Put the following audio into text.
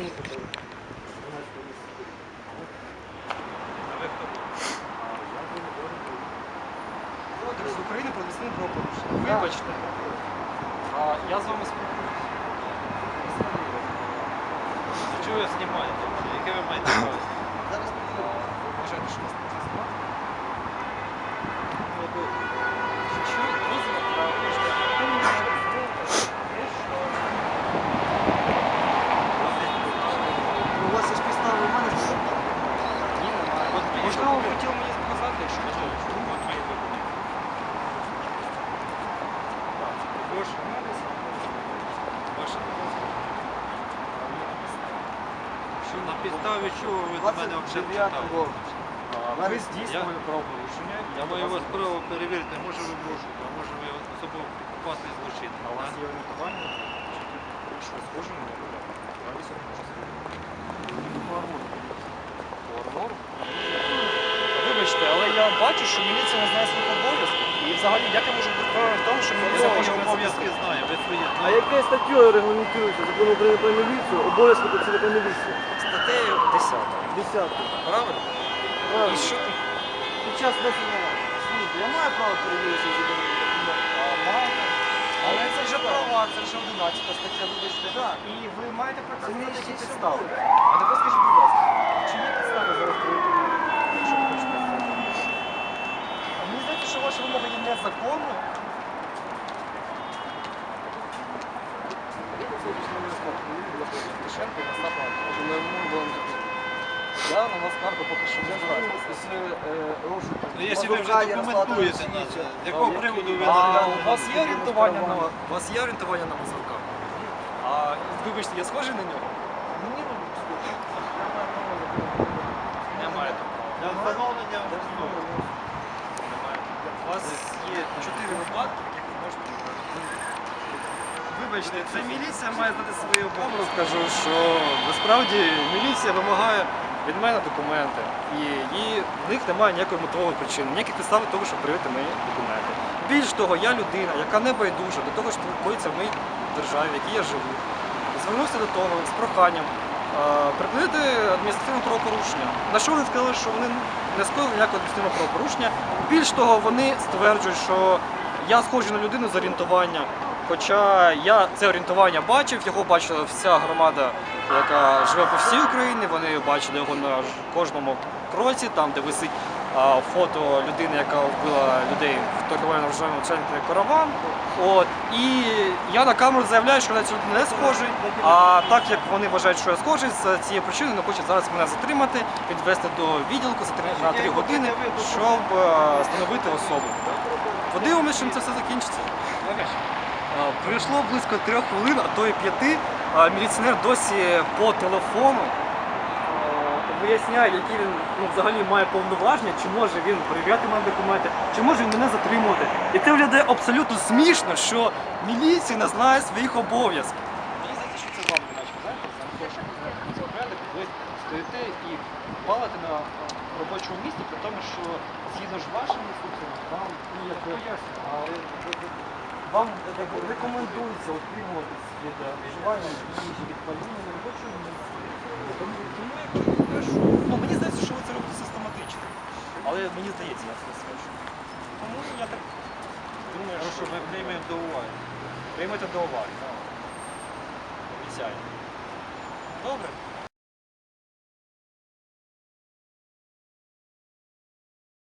Наступний. З України про весну про. Вибачте, а, я з вами спілкуюся. Чого я знімаєте? Яке ви маєте право? Зараз поділимося. Вважайте, що нас на підставі чого ви до мене взагалі читали? Ви здійснювали правопорушення. Я маю вас право перевірити, може ви в а може ви особо опасний злочинник. А у вас є орієнтування? Що схоже на Формор? Вибачте, але я бачу, що міліція не знає своїх обов'язків. І взагалі, як я можу бути в тому, що міліція може не обов'язки ви свої А якою статтєю регламентується закон України про міліцію, обов'язки працівника міліції? Статтею 10. Десятка. Правильно? І Правильно. що? Під час несення служби я маю право перевірити. А, маєте. Але це вже права, це вже 11 стаття, вибачте. І ви маєте працювати які підстави. А тепер скажіть, будь ласка, чи є підстави зараз? А Мені здається, що ваша вимога є незаконною. Тишенко, Остап Іванович. Я на вас карту поки що не брав. Після е, розшуку. Ну, якщо ви вже документуєте, з якого приводу ви А у вас є орієнтування на у вас є орієнтування на Мазурка? А вибачте, я схожий на нього? Ні, ну немає такого. Для встановлення особи. У вас є чотири випадки, в яких ви можете. Вибачте, це міліція має знати свої обов'язки. Розкажу, що насправді міліція вимагає від мене документи, і її, в них немає ніякої мотивової причини, ніяких підстав того, щоб перевірити мої документи. Більш того, я людина, яка не байдужа до того, що відбувається в моїй державі, в якій я живу. Звернувся до того з проханням припинити адміністративне правопорушення. На що вони сказали, що вони не скоїли ніякого адміністративного правопорушення. Більш того, вони стверджують, що я схожий на людину з орієнтування. Хоча я це орієнтування бачив, його бачила вся громада, яка живе по всій Україні. Вони бачили його на кожному кроці, там де висить фото людини, яка вбила людей в торговельно рожевому центрі караван. От і я на камеру заявляю, що на цю людину не схожий. А так як вони вважають, що я схожий, з цієї причини вони хочуть зараз мене затримати, відвести до відділку за три- на три години, щоб встановити особу. Подивимося, чим це все закінчиться. А, Пройшло близько трьох хвилин, а то і п'яти. А, Міліціонер досі по телефону е, виясняє, які він ну, взагалі має повноваження, чи може він перевіряти мої документи, чи може він мене затримувати. І це виглядає абсолютно смішно, що міліція не знає своїх обов'язків. Мені здається, що це вам наче, знаєте, ви стоїте і палите на е, робочому місці, при тому, що згідно ж вашими інструкціями, вам ну, як ви, але вам рекомендується утримуватись від е, вживання їжі, від паління на робочому місці. Тому тому я кажу, ну мені здається, що ви це робите систематично. Але мені здається, я це скажу. Тому я так думаю, що ми приймемо до уваги. приймете до уваги. Обіцяю. Добре.